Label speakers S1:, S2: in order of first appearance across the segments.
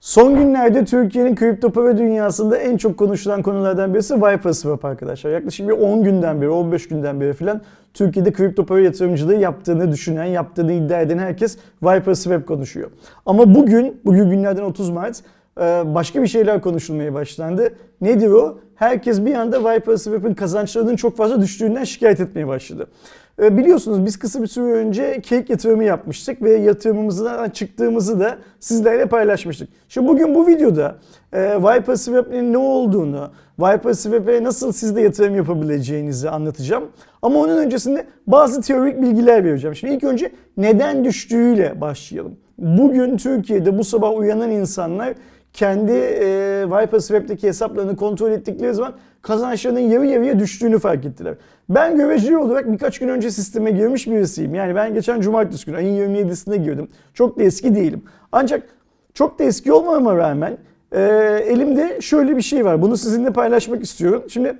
S1: Son günlerde Türkiye'nin kripto para dünyasında en çok konuşulan konulardan birisi Viper Swap arkadaşlar. Yaklaşık bir 10 günden beri, 15 günden beri falan Türkiye'de kripto para yatırımcılığı yaptığını düşünen, yaptığını iddia eden herkes Viper Swap konuşuyor. Ama bugün, bugün günlerden 30 Mart e, başka bir şeyler konuşulmaya başlandı. Nedir o? Herkes bir anda Viper Swap'ın kazançlarının çok fazla düştüğünden şikayet etmeye başladı. E, Biliyorsunuz biz kısa bir süre önce Cake yatırımı yapmıştık ve yatırımımızdan çıktığımızı da sizlerle paylaşmıştık. Şimdi bugün bu videoda e, Viper Swap'in ne olduğunu, Viper Swap'e nasıl siz de yatırım yapabileceğinizi anlatacağım. Ama onun öncesinde bazı teorik bilgiler vereceğim. Şimdi ilk önce neden düştüğüyle başlayalım. Bugün Türkiye'de bu sabah uyanan insanlar kendi e, Viper Swap'teki hesaplarını kontrol ettikleri zaman kazançlarının yarı yarıya düştüğünü fark ettiler. Ben göreceli olarak birkaç gün önce sisteme girmiş birisiyim. Yani ben geçen cumartesi günü ayın 27'sinde girdim. Çok da eski değilim. Ancak çok da eski olmama rağmen e, elimde şöyle bir şey var. Bunu sizinle paylaşmak istiyorum. Şimdi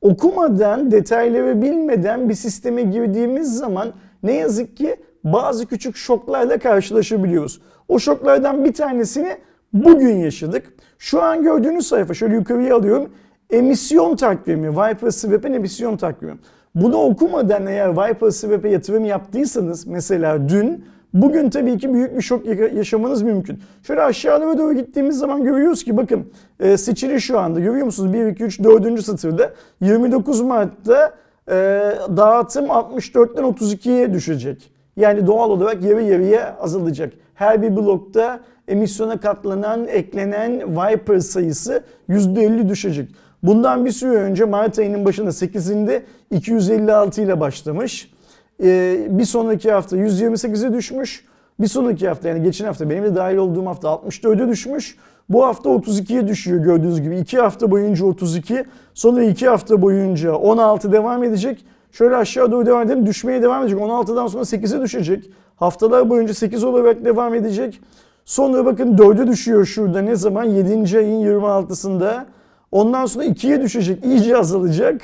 S1: okumadan, detayları bilmeden bir sisteme girdiğimiz zaman ne yazık ki bazı küçük şoklarla karşılaşabiliyoruz. O şoklardan bir tanesini bugün yaşadık. Şu an gördüğünüz sayfa şöyle yukarıya alıyorum. Emisyon takvimi, Viper Swap'in emisyon takvimi. Bunu okumadan eğer Viper Swap'e yatırım yaptıysanız mesela dün Bugün tabii ki büyük bir şok yaşamanız mümkün. Şöyle aşağılara doğru gittiğimiz zaman görüyoruz ki bakın e, seçili şu anda görüyor musunuz? 1, 2, 3, 4. satırda 29 Mart'ta e, dağıtım 64'ten 32'ye düşecek. Yani doğal olarak yarı yarıya azalacak. Her bir blokta emisyona katlanan, eklenen Viper sayısı %50 düşecek. Bundan bir süre önce Mart ayının başında 8'inde 256 ile başlamış. Ee, bir sonraki hafta 128'e düşmüş. Bir sonraki hafta yani geçen hafta benim de dahil olduğum hafta 64'e düşmüş. Bu hafta 32'ye düşüyor gördüğünüz gibi. 2 hafta boyunca 32, sonra 2 hafta boyunca 16 devam edecek. Şöyle aşağı doğru devam edelim. Düşmeye devam edecek. 16'dan sonra 8'e düşecek. Haftalar boyunca 8 olarak devam edecek. Sonra bakın 4'e düşüyor şurada ne zaman? 7. ayın 26'sında. Ondan sonra 2'ye düşecek. iyice azalacak.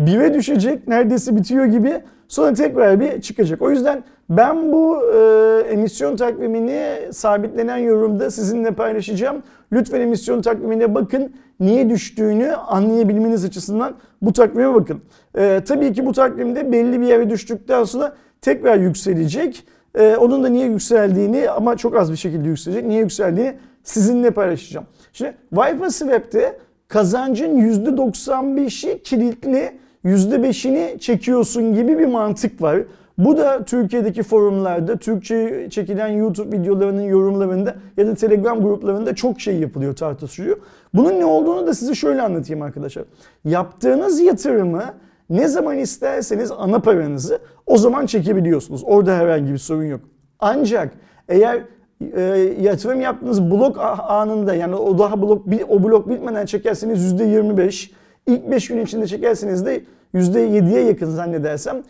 S1: 1'e düşecek. Neredeyse bitiyor gibi. Sonra tekrar bir çıkacak. O yüzden ben bu e, emisyon takvimini sabitlenen yorumda sizinle paylaşacağım. Lütfen emisyon takvimine bakın. Niye düştüğünü anlayabilmeniz açısından bu takvime bakın. E, tabii ki bu takvimde belli bir yere düştükten sonra tekrar yükselecek. E, onun da niye yükseldiğini ama çok az bir şekilde yükselecek. Niye yükseldiğini sizinle paylaşacağım. Şimdi Viper Swap'te kazancın %95'i kilitli %5'ini çekiyorsun gibi bir mantık var. Bu da Türkiye'deki forumlarda, Türkçe çekilen YouTube videolarının yorumlarında ya da Telegram gruplarında çok şey yapılıyor, tartışılıyor. Bunun ne olduğunu da size şöyle anlatayım arkadaşlar. Yaptığınız yatırımı ne zaman isterseniz ana paranızı o zaman çekebiliyorsunuz. Orada herhangi bir sorun yok. Ancak eğer e, yatırım yaptığınız blok anında yani o daha blok o blok bitmeden çekerseniz %25 İlk 5 gün içinde çekerseniz de %7'ye yakın zannedersem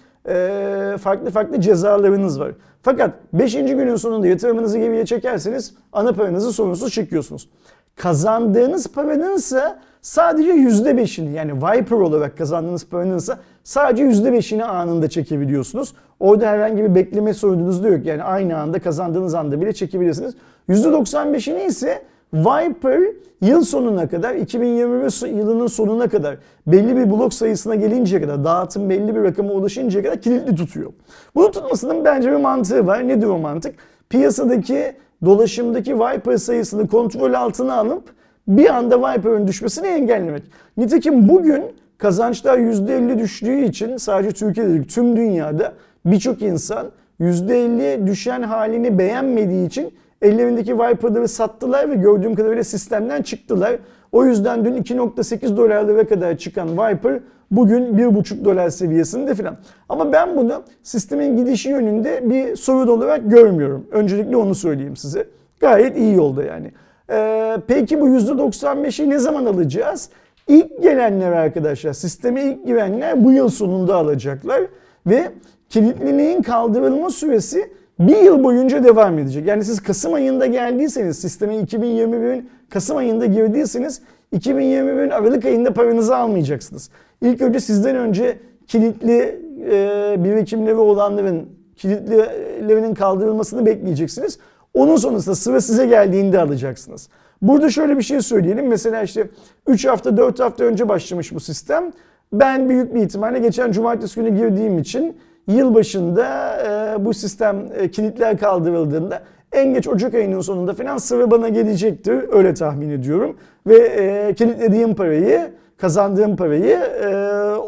S1: farklı farklı cezalarınız var. Fakat 5. günün sonunda yatırımınızı geriye çekerseniz ana paranızı sorunsuz çekiyorsunuz. Kazandığınız paranın ise sadece %5'ini yani Viper olarak kazandığınız paranın ise sadece %5'ini anında çekebiliyorsunuz. Orada herhangi bir bekleme sorununuz da yok. Yani aynı anda kazandığınız anda bile çekebilirsiniz. %95'ini ise Viper yıl sonuna kadar 2021 yılının sonuna kadar belli bir blok sayısına gelinceye kadar dağıtım belli bir rakama ulaşıncaya kadar kilitli tutuyor. Bunu tutmasının bence bir mantığı var. Nedir o mantık? Piyasadaki dolaşımdaki Viper sayısını kontrol altına alıp bir anda Viper'ın düşmesini engellemek. Nitekim bugün kazançlar %50 düştüğü için sadece Türkiye'de değil tüm dünyada birçok insan %50 düşen halini beğenmediği için ellerindeki Viper'ları sattılar ve gördüğüm kadarıyla sistemden çıktılar. O yüzden dün 2.8 dolarlara kadar çıkan Viper bugün 1.5 dolar seviyesinde filan. Ama ben bunu sistemin gidişi yönünde bir sorun olarak görmüyorum. Öncelikle onu söyleyeyim size. Gayet iyi yolda yani. Ee, peki bu %95'i ne zaman alacağız? İlk gelenler arkadaşlar, sisteme ilk girenler bu yıl sonunda alacaklar ve kilitliliğin kaldırılma süresi bir yıl boyunca devam edecek. Yani siz Kasım ayında geldiyseniz, sisteme 2021'in Kasım ayında girdiyseniz 2021'in Aralık ayında paranızı almayacaksınız. İlk önce sizden önce kilitli e, birikimleri olanların kilitlilerinin kaldırılmasını bekleyeceksiniz. Onun sonrasında sıra size geldiğinde alacaksınız. Burada şöyle bir şey söyleyelim. Mesela işte 3 hafta 4 hafta önce başlamış bu sistem. Ben büyük bir ihtimalle geçen cumartesi günü girdiğim için yılbaşında e, bu sistem e, kilitler kaldırıldığında en geç Ocak ayının sonunda falan sıra bana gelecektir. Öyle tahmin ediyorum. Ve e, kilitlediğim parayı, kazandığım parayı e,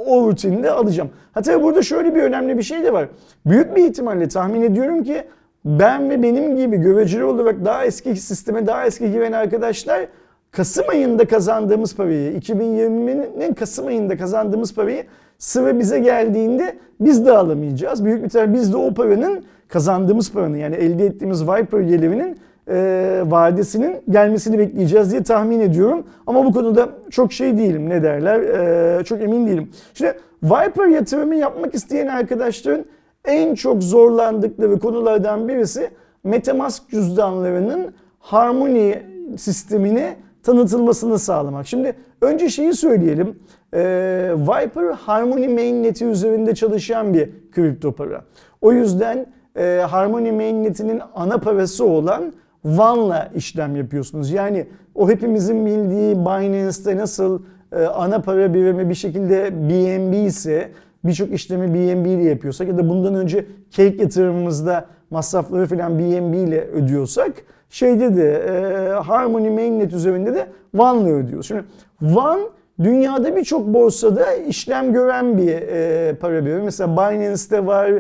S1: o rutinde alacağım. Hatta burada şöyle bir önemli bir şey de var. Büyük bir ihtimalle tahmin ediyorum ki ben ve benim gibi göreceli olarak daha eski sisteme daha eski giren arkadaşlar Kasım ayında kazandığımız parayı, 2020'nin Kasım ayında kazandığımız parayı sıra bize geldiğinde biz de alamayacağız. Büyük bir ihtimalle biz de o paranın kazandığımız paranın yani elde ettiğimiz Viper gelirinin e, vadesinin gelmesini bekleyeceğiz diye tahmin ediyorum. Ama bu konuda çok şey değilim ne derler e, çok emin değilim. Şimdi Viper yatırımı yapmak isteyen arkadaşların en çok zorlandıkları konulardan birisi Metamask cüzdanlarının Harmony sistemini tanıtılmasını sağlamak. Şimdi önce şeyi söyleyelim. Ee, Viper Harmony Mainnet'i üzerinde çalışan bir kripto para. O yüzden e, Harmony Mainnet'inin ana parası olan Van'la işlem yapıyorsunuz. Yani o hepimizin bildiği Binance'te nasıl e, ana para birimi bir şekilde BNB ise birçok işlemi BNB ile yapıyorsak ya da bundan önce Cake yatırımımızda masrafları falan BNB ile ödüyorsak şeyde de e, Harmony Mainnet üzerinde de Van'la ödüyoruz. Şimdi Van dünyada birçok borsada işlem gören bir e, para birimi. Mesela Binance'te var,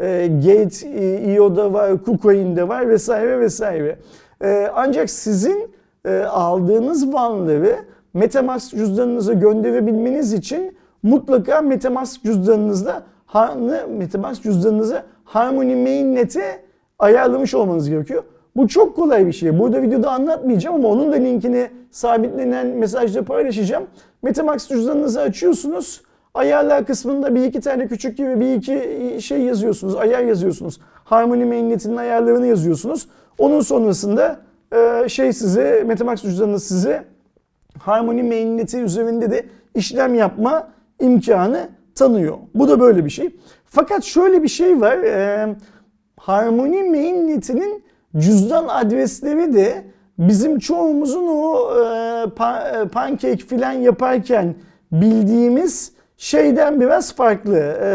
S1: e, Gate.io'da var, KuCoin'de var vesaire vesaire. E, ancak sizin e, aldığınız Van'ları Metamask cüzdanınıza gönderebilmeniz için mutlaka Metamask cüzdanınızda Metamask cüzdanınızı Harmony Mainnet'e ayarlamış olmanız gerekiyor. Bu çok kolay bir şey. Burada videoda anlatmayacağım ama onun da linkini sabitlenen mesajda paylaşacağım. Metamask cüzdanınızı açıyorsunuz. Ayarlar kısmında bir iki tane küçük gibi bir iki şey yazıyorsunuz. Ayar yazıyorsunuz. Harmony Mainnet'in ayarlarını yazıyorsunuz. Onun sonrasında şey size Metamask cüzdanınız size Harmony Mainnet'i üzerinde de işlem yapma imkanı tanıyor. Bu da böyle bir şey. Fakat şöyle bir şey var. Harmony Mainnet'inin cüzdan adresleri de bizim çoğumuzun o e, pancake filan yaparken bildiğimiz şeyden biraz farklı. E,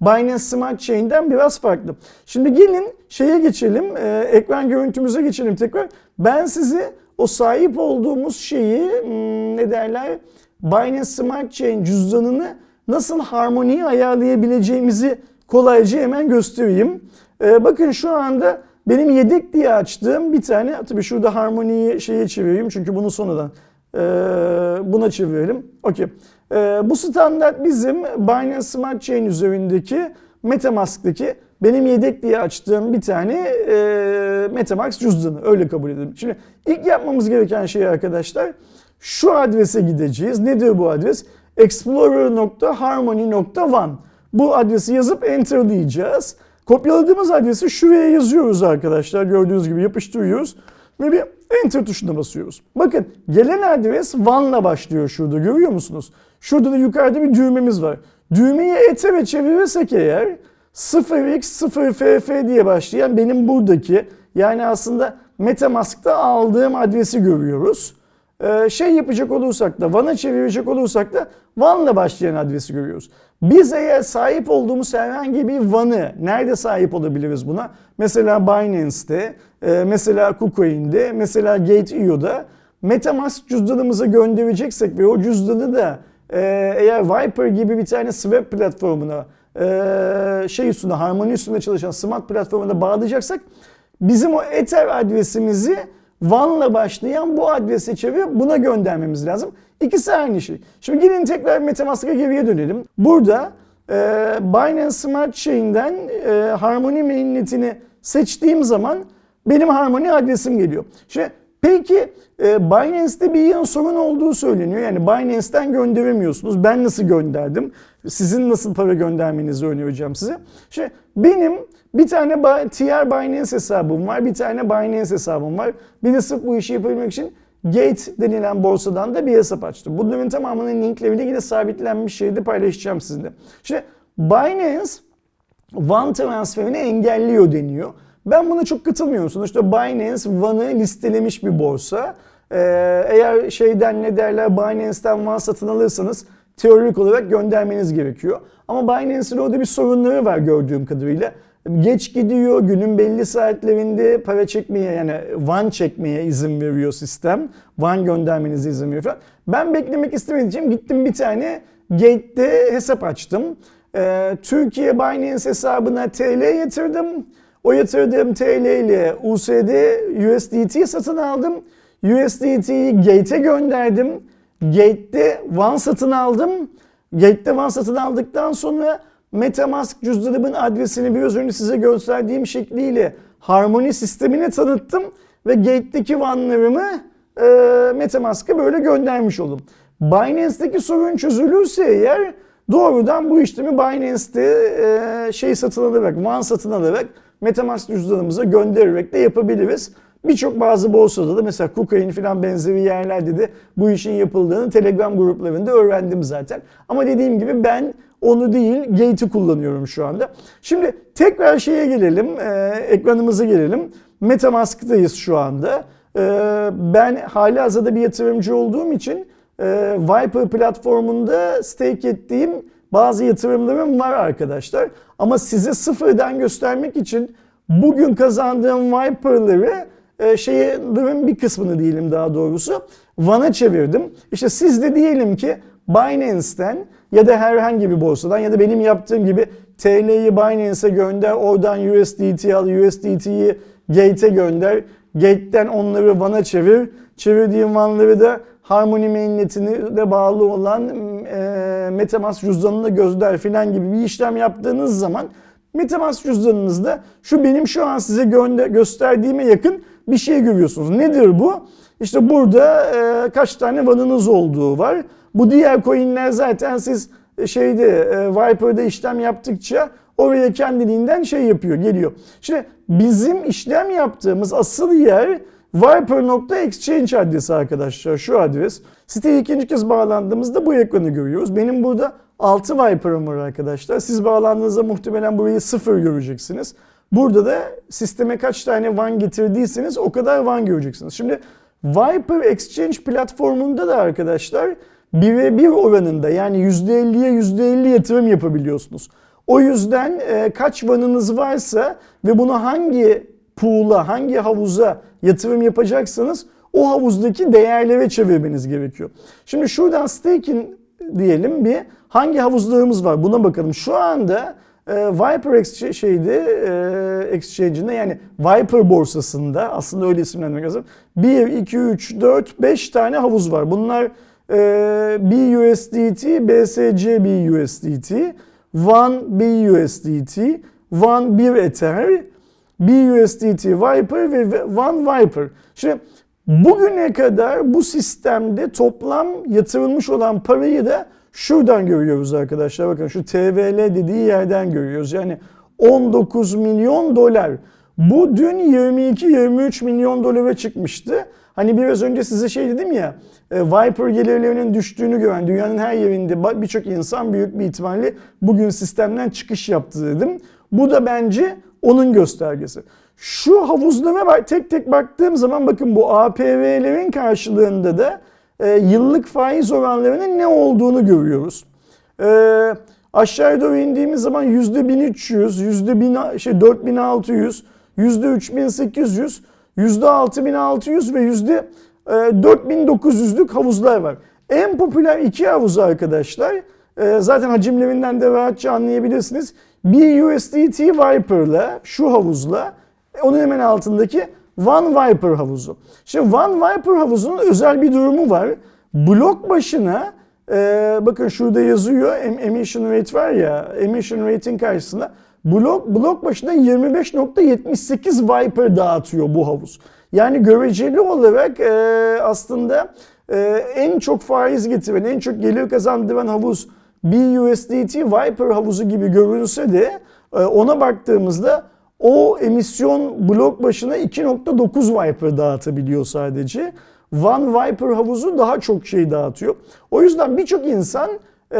S1: Binance Smart Chain'den biraz farklı. Şimdi gelin şeye geçelim. E, ekran görüntümüze geçelim tekrar. Ben size o sahip olduğumuz şeyi hmm, ne derler? Binance Smart Chain cüzdanını nasıl harmoniye ayarlayabileceğimizi kolayca hemen göstereyim. E, bakın şu anda benim yedek diye açtığım bir tane, tabii şurada harmoniyi şeye çevireyim çünkü bunu sonradan e, buna çevirelim. Okey. E, bu standart bizim Binance Smart Chain üzerindeki Metamask'taki benim yedek diye açtığım bir tane e, Metamask cüzdanı. Öyle kabul edelim. Şimdi ilk yapmamız gereken şey arkadaşlar şu adrese gideceğiz. Nedir bu adres? explorer.harmony.one Bu adresi yazıp enter diyeceğiz. Kopyaladığımız adresi şuraya yazıyoruz arkadaşlar. Gördüğünüz gibi yapıştırıyoruz. Ve bir enter tuşuna basıyoruz. Bakın gelen adres ONE'la başlıyor şurada görüyor musunuz? Şurada da yukarıda bir düğmemiz var. Düğmeyi etere çevirirsek eğer 0x0ff diye başlayan benim buradaki yani aslında Metamask'ta aldığım adresi görüyoruz. Ee, şey yapacak olursak da Van'a çevirecek olursak da Van'la başlayan adresi görüyoruz. Biz eğer sahip olduğumuz herhangi bir Van'ı nerede sahip olabiliriz buna? Mesela Binance'te, e, mesela KuCoin'de, mesela Gate.io'da Metamask cüzdanımıza göndereceksek ve o cüzdanı da e, eğer Viper gibi bir tane swap platformuna e, şey üstünde, harmoni üstünde çalışan smart platformuna bağlayacaksak bizim o Ether adresimizi Van'la başlayan bu adrese çevirip buna göndermemiz lazım. İkisi aynı şey. Şimdi gelin tekrar Metamask'a geriye dönelim. Burada e, Binance Smart Chain'den e, Harmony mainnetini seçtiğim zaman benim Harmony adresim geliyor. Şimdi peki e, Binance'te bir yıl sorun olduğu söyleniyor. Yani Binance'ten gönderemiyorsunuz. Ben nasıl gönderdim? Sizin nasıl para göndermenizi önereceğim size. Şimdi benim bir tane TR Binance hesabım var, bir tane Binance hesabım var. Bir de sırf bu işi yapabilmek için Gate denilen borsadan da bir hesap açtım. Bunların tamamının linklerini yine sabitlenmiş şeyde paylaşacağım sizinle. Şimdi Binance One transferini engelliyor deniyor. Ben buna çok katılmıyorum. Sonuçta Binance One'ı listelemiş bir borsa. Ee, eğer şeyden ne derler Binance'ten One satın alırsanız teorik olarak göndermeniz gerekiyor. Ama Binance'in orada bir sorunları var gördüğüm kadarıyla. Geç gidiyor, günün belli saatlerinde para çekmeye yani One çekmeye izin veriyor sistem. One göndermenize izin veriyor falan. Ben beklemek istemediğim gittim bir tane Gate'de hesap açtım. Ee, Türkiye Binance hesabına TL yatırdım. O yatırdığım TL ile USD USDT satın aldım. USDT'yi Gate'e gönderdim. Gate'de One satın aldım. Gate'de One satın aldıktan sonra Metamask cüzdanımın adresini biraz önce size gösterdiğim şekliyle Harmony sistemine tanıttım ve Gate'deki One'larımı e, Metamask'a böyle göndermiş oldum. Binance'deki sorun çözülürse eğer doğrudan bu işlemi Binance'te e, şey satın alarak, One satın alarak Metamask cüzdanımıza göndererek de yapabiliriz. Birçok bazı borsada da mesela KuCoin falan benzeri yerlerde de bu işin yapıldığını Telegram gruplarında öğrendim zaten. Ama dediğim gibi ben onu değil Gate'i kullanıyorum şu anda. Şimdi tekrar şeye gelelim, e, ekranımıza gelelim. Metamask'tayız şu anda. E, ben hali hazırda bir yatırımcı olduğum için e, Viper platformunda stake ettiğim bazı yatırımlarım var arkadaşlar. Ama size sıfırdan göstermek için bugün kazandığım Viper'ları e, şeylerin bir kısmını diyelim daha doğrusu Van'a çevirdim. İşte siz de diyelim ki Binance'ten ya da herhangi bir borsadan ya da benim yaptığım gibi TL'yi Binance'e gönder, oradan USDT al, USDT'yi Gate'e gönder, Gate'den onları Van'a çevir, çevirdiğim Van'ları da Harmony mainnetine de bağlı olan e, Metamask cüzdanına gözler filan gibi bir işlem yaptığınız zaman Metamask cüzdanınızda şu benim şu an size gönder, gösterdiğime yakın bir şey görüyorsunuz. Nedir bu? İşte burada e, kaç tane vanınız olduğu var. Bu diğer coinler zaten siz şeyde e, Viper'da işlem yaptıkça oraya kendiliğinden şey yapıyor, geliyor. Şimdi bizim işlem yaptığımız asıl yer Viper.exchange adresi arkadaşlar şu adres. Siteye ikinci kez bağlandığımızda bu ekranı görüyoruz. Benim burada 6 Viper'ım var arkadaşlar. Siz bağlandığınızda muhtemelen burayı 0 göreceksiniz. Burada da sisteme kaç tane One getirdiyseniz o kadar One göreceksiniz. Şimdi Viper Exchange platformunda da arkadaşlar 1'e 1 oranında yani %50'ye %50 yatırım yapabiliyorsunuz. O yüzden e, kaç vanınız varsa ve bunu hangi pool'a, hangi havuza yatırım yapacaksanız o havuzdaki değerlere çevirmeniz gerekiyor. Şimdi şuradan staking diyelim bir hangi havuzlarımız var buna bakalım. Şu anda e, Viper Exchange, şeyde, e, Exchange'inde yani Viper borsasında aslında öyle isimlendirmek lazım. 1, 2, 3, 4, 5 tane havuz var. Bunlar e, BUSDT, BSC BUSDT, One BUSDT, One 1 Ether, BUSDT Viper ve One Viper. Şimdi bugüne kadar bu sistemde toplam yatırılmış olan parayı da şuradan görüyoruz arkadaşlar. Bakın şu TVL dediği yerden görüyoruz. Yani 19 milyon dolar. Bu dün 22-23 milyon dolara çıkmıştı. Hani biraz önce size şey dedim ya e, Viper gelirlerinin düştüğünü gören dünyanın her yerinde birçok insan büyük bir ihtimalle bugün sistemden çıkış yaptı dedim. Bu da bence onun göstergesi. Şu havuzlara bak, tek tek baktığım zaman bakın bu APV'lerin karşılığında da e, yıllık faiz oranlarının ne olduğunu görüyoruz. E, aşağıya doğru indiğimiz zaman %1300, %1000, şey, %4600, %3800, %6600 ve %4900'lük havuzlar var. En popüler iki havuz arkadaşlar. E, zaten hacimlerinden de rahatça anlayabilirsiniz. Bir USDT Viper'la, şu havuzla, onun hemen altındaki One Viper havuzu. Şimdi One Viper havuzunun özel bir durumu var. Blok başına e, bakın şurada yazıyor emission rate var ya emission rate'in karşısında blok blok başına 25.78 Viper dağıtıyor bu havuz. Yani göreceli olarak e, aslında e, en çok faiz getiren, en çok gelir kazandıran havuz BUSDT Viper havuzu gibi görünse de e, ona baktığımızda o emisyon blok başına 2.9 Viper dağıtabiliyor sadece. One Viper havuzu daha çok şey dağıtıyor. O yüzden birçok insan e,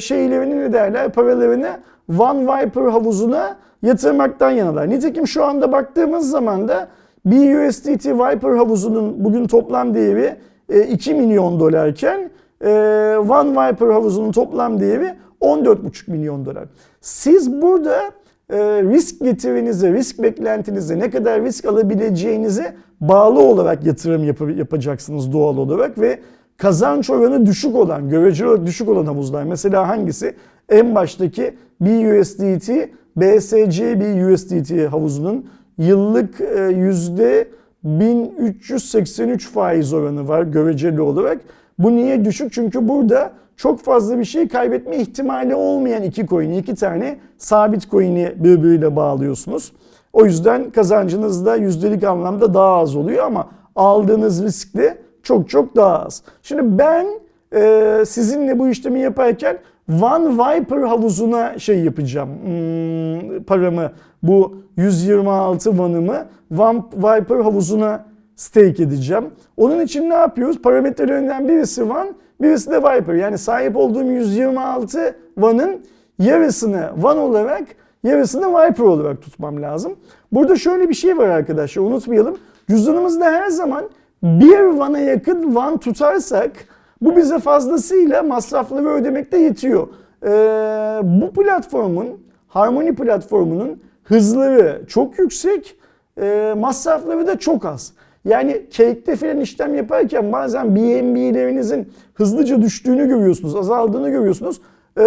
S1: şeylerini ne derler paralarını One Viper havuzuna yatırmaktan yanalar. Nitekim şu anda baktığımız zaman da BUSDT Viper havuzunun bugün toplam değeri e, 2 milyon dolarken e, One Viper havuzunun toplam değeri 14,5 milyon dolar. Siz burada e, risk getirinize, risk beklentinize, ne kadar risk alabileceğinize bağlı olarak yatırım yap- yapacaksınız doğal olarak ve kazanç oranı düşük olan, göreceli olarak düşük olan havuzlar. Mesela hangisi? En baştaki BUSDT, BSC BUSDT havuzunun yıllık e, yüzde 1383 faiz oranı var göreceli olarak. Bu niye düşük? Çünkü burada çok fazla bir şey kaybetme ihtimali olmayan iki coin'i, iki tane sabit coin'i birbiriyle bağlıyorsunuz. O yüzden kazancınız da yüzdelik anlamda daha az oluyor ama aldığınız risk de çok çok daha az. Şimdi ben e, sizinle bu işlemi yaparken One Viper havuzuna şey yapacağım. Hmm, paramı bu 126 vanımı One Viper havuzuna stake edeceğim. Onun için ne yapıyoruz? Parametrelerinden birisi One, birisi de Viper. Yani sahip olduğum 126 One'ın yarısını One olarak yarısını Viper olarak tutmam lazım. Burada şöyle bir şey var arkadaşlar unutmayalım. Cüzdanımızda her zaman bir One'a yakın One tutarsak bu bize fazlasıyla masrafları ödemekte yetiyor. Ee, bu platformun, Harmony platformunun hızları çok yüksek, e, masrafları da çok az. Yani cake'te falan işlem yaparken bazen BNB'lerinizin hızlıca düştüğünü görüyorsunuz, azaldığını görüyorsunuz. Ee,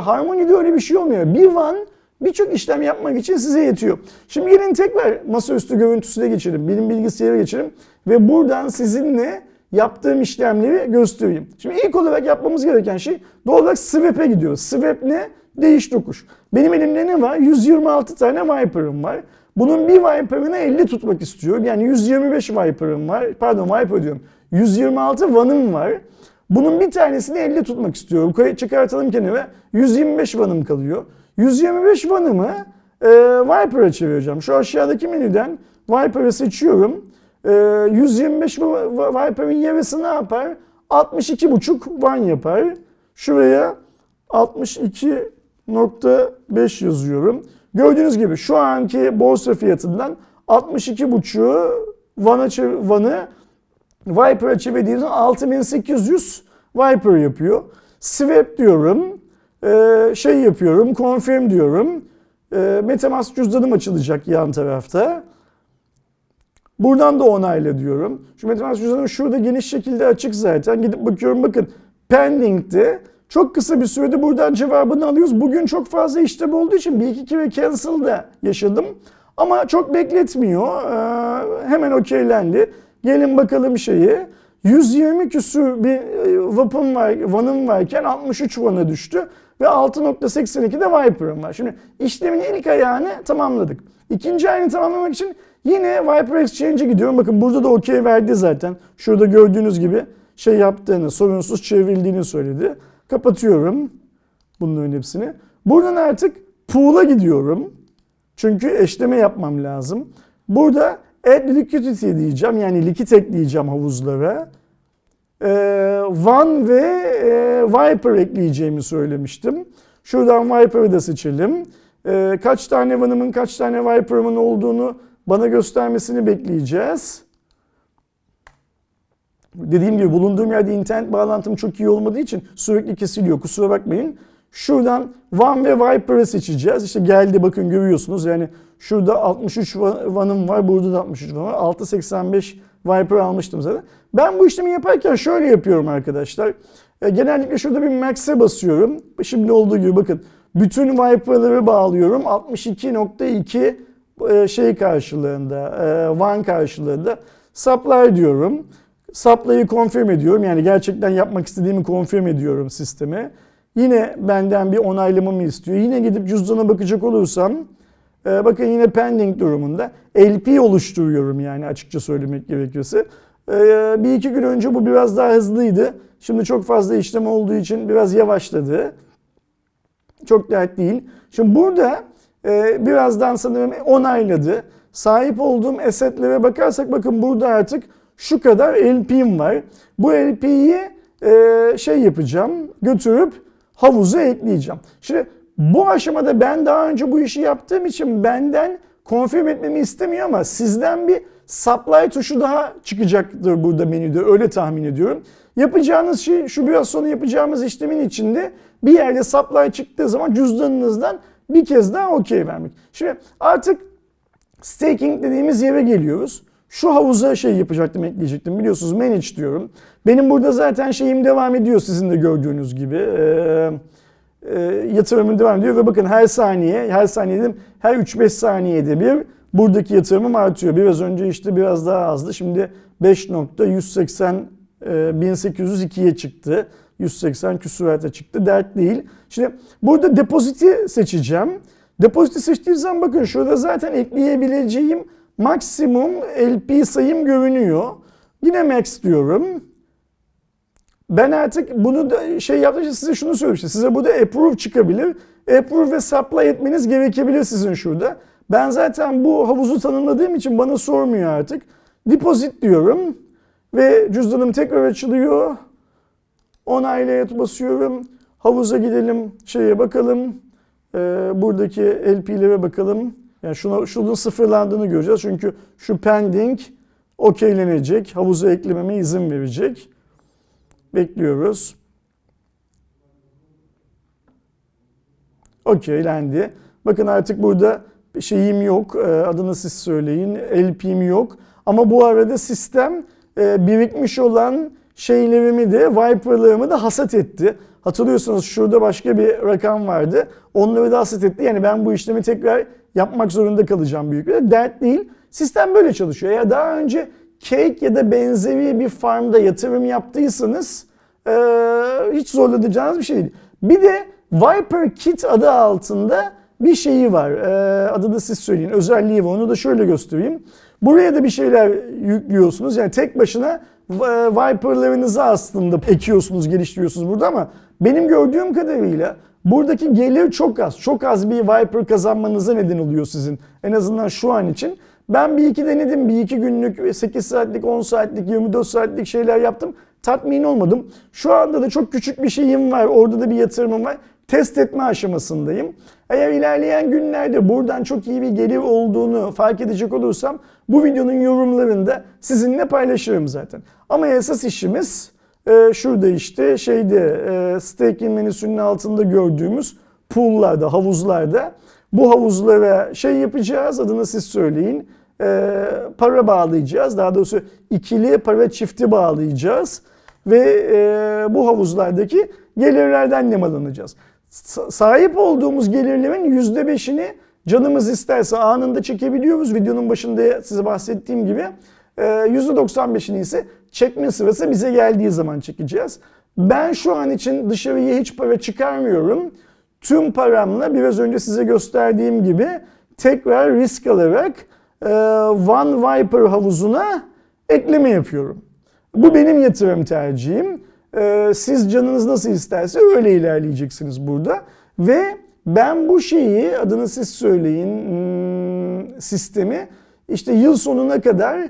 S1: Harmony'de öyle bir şey olmuyor. Bir One birçok işlem yapmak için size yetiyor. Şimdi gelin tekrar masaüstü görüntüsüne geçelim. Benim bilgisayara geçelim. Ve buradan sizinle yaptığım işlemleri göstereyim. Şimdi ilk olarak yapmamız gereken şey doğal olarak swap'e gidiyoruz. Swap ne? Değiş tokuş. Benim elimde ne var? 126 tane Viper'ım var. Bunun bir Viper'ını 50 tutmak istiyorum. Yani 125 Viper'ım var. Pardon Viper diyorum. 126 One'ım var. Bunun bir tanesini 50 tutmak istiyorum. Çıkartalım kenara. 125 One'ım kalıyor. 125 One'ımı e, Viper'a çevireceğim. Şu aşağıdaki menüden Viper'ı seçiyorum. E, 125 Vi- Viper'ın yarısı ne yapar? 62,5 One yapar. Şuraya 62.5 yazıyorum. Gördüğünüz gibi şu anki borsa fiyatından 62.5'u Van'a Van'ı Viper'a çevirdiğimizde 6800 Viper yapıyor. Swap diyorum. Ee, şey yapıyorum. Confirm diyorum. Ee, Metamask cüzdanım açılacak yan tarafta. Buradan da onayla diyorum. Şu Metamask cüzdanım şurada geniş şekilde açık zaten. Gidip bakıyorum bakın pending'de. Çok kısa bir sürede buradan cevabını alıyoruz. Bugün çok fazla işlem olduğu için bir iki kere cancel da yaşadım. Ama çok bekletmiyor. Ee, hemen okeylendi. Gelin bakalım şeyi. 120 küsür bir e, VAP'ım var, Van'ım varken 63 Van'a düştü. Ve 6.82 de Viper'ım var. Şimdi işlemin ilk ayağını tamamladık. İkinci ayını tamamlamak için yine Viper Exchange'e gidiyorum. Bakın burada da okey verdi zaten. Şurada gördüğünüz gibi şey yaptığını, sorunsuz çevrildiğini söyledi. Kapatıyorum bunların hepsini. Buradan artık pool'a gidiyorum. Çünkü eşleme yapmam lazım. Burada add liquidity diyeceğim. Yani likit ekleyeceğim havuzlara. Ee, One ve e, Viper ekleyeceğimi söylemiştim. Şuradan Viper'ı da seçelim. Ee, kaç tane One'ımın kaç tane Viper'ımın olduğunu bana göstermesini bekleyeceğiz. Dediğim gibi bulunduğum yerde internet bağlantım çok iyi olmadığı için sürekli kesiliyor. Kusura bakmayın. Şuradan One ve Viper'ı seçeceğiz. İşte geldi bakın görüyorsunuz. Yani şurada 63 One'ım var. Burada da 63 One var. 685 Viper almıştım zaten. Ben bu işlemi yaparken şöyle yapıyorum arkadaşlar. E, genellikle şurada bir Max'e basıyorum. Şimdi olduğu gibi bakın. Bütün Viper'ları bağlıyorum. 62.2 e, şey karşılığında, e, One karşılığında. Supply diyorum. Supply'ı confirm ediyorum. Yani gerçekten yapmak istediğimi confirm ediyorum sisteme. Yine benden bir onaylamamı istiyor. Yine gidip cüzdana bakacak olursam e, bakın yine pending durumunda LP oluşturuyorum yani açıkça söylemek gerekirse. E, bir iki gün önce bu biraz daha hızlıydı. Şimdi çok fazla işlem olduğu için biraz yavaşladı. Çok dert değil. Şimdi burada e, birazdan sanırım onayladı. Sahip olduğum assetlere bakarsak bakın burada artık şu kadar LP'm var. Bu LP'yi e, şey yapacağım götürüp havuza ekleyeceğim. Şimdi bu aşamada ben daha önce bu işi yaptığım için benden konfirm etmemi istemiyor ama sizden bir supply tuşu daha çıkacaktır burada menüde öyle tahmin ediyorum. Yapacağınız şey şu biraz sonra yapacağımız işlemin içinde bir yerde supply çıktığı zaman cüzdanınızdan bir kez daha okey vermek. Şimdi artık staking dediğimiz yere geliyoruz. Şu havuza şey yapacaktım, ekleyecektim. Biliyorsunuz manage diyorum. Benim burada zaten şeyim devam ediyor sizin de gördüğünüz gibi. Ee, e, yatırımım devam ediyor ve bakın her saniye, her saniye dedim her 3-5 saniyede bir buradaki yatırımım artıyor. Biraz önce işte biraz daha azdı. Şimdi 5.180 e, 1802'ye çıktı. 180 küsurata çıktı. Dert değil. Şimdi burada depoziti seçeceğim. Depoziti seçtiğim zaman bakın şurada zaten ekleyebileceğim maksimum LP sayım görünüyor. Yine max diyorum. Ben artık bunu da şey yaptım için size şunu söylemiştim. Size burada approve çıkabilir. Approve ve supply etmeniz gerekebilir sizin şurada. Ben zaten bu havuzu tanımladığım için bana sormuyor artık. Deposit diyorum. Ve cüzdanım tekrar açılıyor. Onaylaya basıyorum. Havuza gidelim, şeye bakalım. Ee, buradaki LP'lere bakalım. Yani şuna, şunun sıfırlandığını göreceğiz. Çünkü şu pending okeylenecek. Havuza eklememe izin verecek. Bekliyoruz. Okeylendi. Bakın artık burada şeyim yok. Ee, Adını siz söyleyin. LP'm yok. Ama bu arada sistem e, birikmiş olan şeylerimi de, Viper'larımı da hasat etti. Hatırlıyorsunuz şurada başka bir rakam vardı. Onları da hasat etti. Yani ben bu işlemi tekrar yapmak zorunda kalacağım büyük bir dert değil. Sistem böyle çalışıyor. Eğer daha önce Cake ya da benzeri bir farmda yatırım yaptıysanız e, hiç zorlanacağınız bir şey değil. Bir de Viper Kit adı altında bir şeyi var. E, adını siz söyleyin. Özelliği var. Onu da şöyle göstereyim. Buraya da bir şeyler yüklüyorsunuz. Yani tek başına Viper'larınızı aslında ekiyorsunuz, geliştiriyorsunuz burada ama benim gördüğüm kadarıyla buradaki gelir çok az. Çok az bir Viper kazanmanıza neden oluyor sizin. En azından şu an için. Ben bir iki denedim. Bir iki günlük 8 saatlik, 10 saatlik, 24 saatlik şeyler yaptım. Tatmin olmadım. Şu anda da çok küçük bir şeyim var. Orada da bir yatırımım var. Test etme aşamasındayım. Eğer ilerleyen günlerde buradan çok iyi bir gelir olduğunu fark edecek olursam bu videonun yorumlarında sizinle paylaşırım zaten. Ama esas işimiz e, şurada işte şeyde e, staking menüsünün altında gördüğümüz pool'larda, havuzlarda. Bu havuzlara şey yapacağız adını siz söyleyin. E, para bağlayacağız. Daha doğrusu ikili para çifti bağlayacağız. Ve e, bu havuzlardaki gelirlerden nemalanacağız. Sahip olduğumuz gelirlerin %5'ini canımız isterse anında çekebiliyoruz. Videonun başında size bahsettiğim gibi. %95'ini ise çekme sırası bize geldiği zaman çekeceğiz. Ben şu an için dışarıya hiç para çıkarmıyorum. Tüm paramla biraz önce size gösterdiğim gibi tekrar risk alarak One Viper havuzuna ekleme yapıyorum. Bu benim yatırım tercihim. Siz canınız nasıl isterse öyle ilerleyeceksiniz burada. Ve ben bu şeyi adını siz söyleyin hmm, sistemi işte yıl sonuna kadar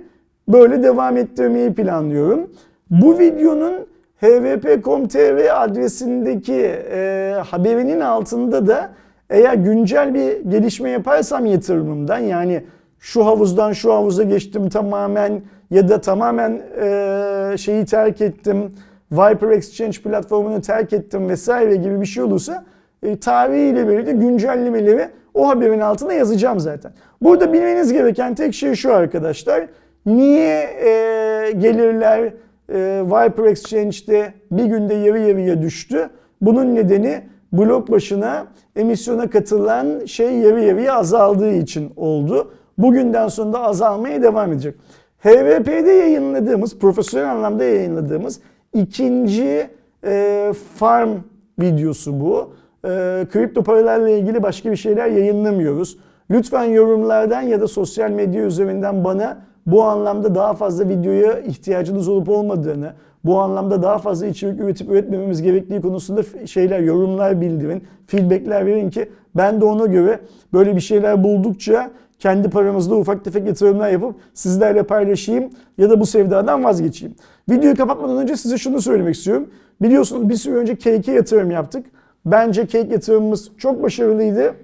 S1: böyle devam ettirmeyi planlıyorum. Bu videonun hvp.com.tr adresindeki e, haberinin altında da eğer güncel bir gelişme yaparsam yatırımımdan yani şu havuzdan şu havuza geçtim tamamen ya da tamamen e, şeyi terk ettim Viper Exchange platformunu terk ettim vesaire gibi bir şey olursa e, tarihiyle birlikte güncellemeleri o haberin altına yazacağım zaten. Burada bilmeniz gereken tek şey şu arkadaşlar. Niye e, gelirler e, Viper Exchange'de bir günde yarı yarıya düştü? Bunun nedeni blok başına emisyona katılan şey yarı yarıya azaldığı için oldu. Bugünden sonra da azalmaya devam edecek. HVP'de yayınladığımız, profesyonel anlamda yayınladığımız ikinci e, farm videosu bu. E, kripto paralarla ilgili başka bir şeyler yayınlamıyoruz. Lütfen yorumlardan ya da sosyal medya üzerinden bana bu anlamda daha fazla videoya ihtiyacınız olup olmadığını, bu anlamda daha fazla içerik üretip üretmememiz gerektiği konusunda şeyler, yorumlar bildirin, feedbackler verin ki ben de ona göre böyle bir şeyler buldukça kendi paramızda ufak tefek yatırımlar yapıp sizlerle paylaşayım ya da bu sevdadan vazgeçeyim. Videoyu kapatmadan önce size şunu söylemek istiyorum. Biliyorsunuz bir süre önce KK yatırım yaptık. Bence Cake yatırımımız çok başarılıydı.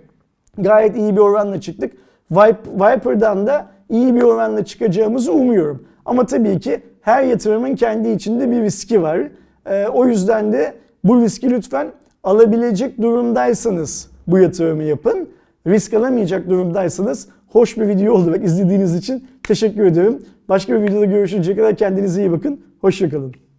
S1: Gayet iyi bir oranla çıktık. Vip- Viper'dan da iyi bir oranla çıkacağımızı umuyorum. Ama tabii ki her yatırımın kendi içinde bir riski var. Ee, o yüzden de bu riski lütfen alabilecek durumdaysanız bu yatırımı yapın. Risk alamayacak durumdaysanız hoş bir video oldu. Bak izlediğiniz için teşekkür ederim. Başka bir videoda görüşünceye kadar kendinize iyi bakın. Hoşçakalın.